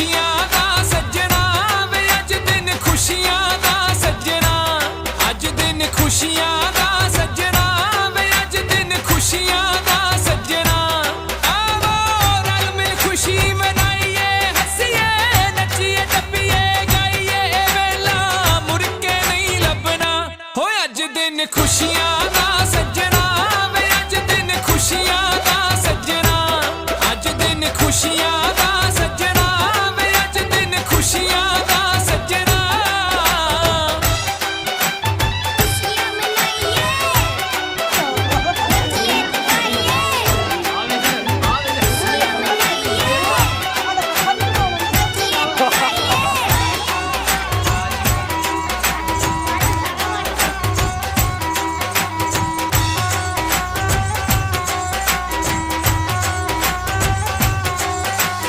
ਖੁਸ਼ੀਆਂ ਦਾ ਸੱਜਣਾ ਵੇ ਅੱਜ ਦਿਨ ਖੁਸ਼ੀਆਂ ਦਾ ਸੱਜਣਾ। ਅੱਜ ਦਿਨ ਖੁਸ਼ੀਆਂ ਦਾ ਸੱਜਣਾ ਵੇ ਅੱਜ ਦਿਨ ਖੁਸ਼ੀਆਂ ਦਾ ਸੱਜਣਾ। ਆਵੋ ਰਲ ਮਿਲ ਖੁਸ਼ੀ ਮਨਾਈਏ, ਹੱਸੀਏ, ਨੱਚੀਏ, ਟੱਪੀਏ, ਗਾਈਏ, ਵੇਲਾ ਮੁੜ ਕੇ ਨਹੀਂ ਲੱਭਣਾ। ਹੋਏ ਅੱਜ ਦਿਨ ਖੁਸ਼ੀਆਂ ਦਾ ਸੱਜਣਾ ਵੇ ਅੱਜ ਦਿਨ ਖੁਸ਼ੀਆਂ ਦਾ ਸੱਜਣਾ। ਅੱਜ ਦਿਨ ਖੁਸ਼ੀਆਂ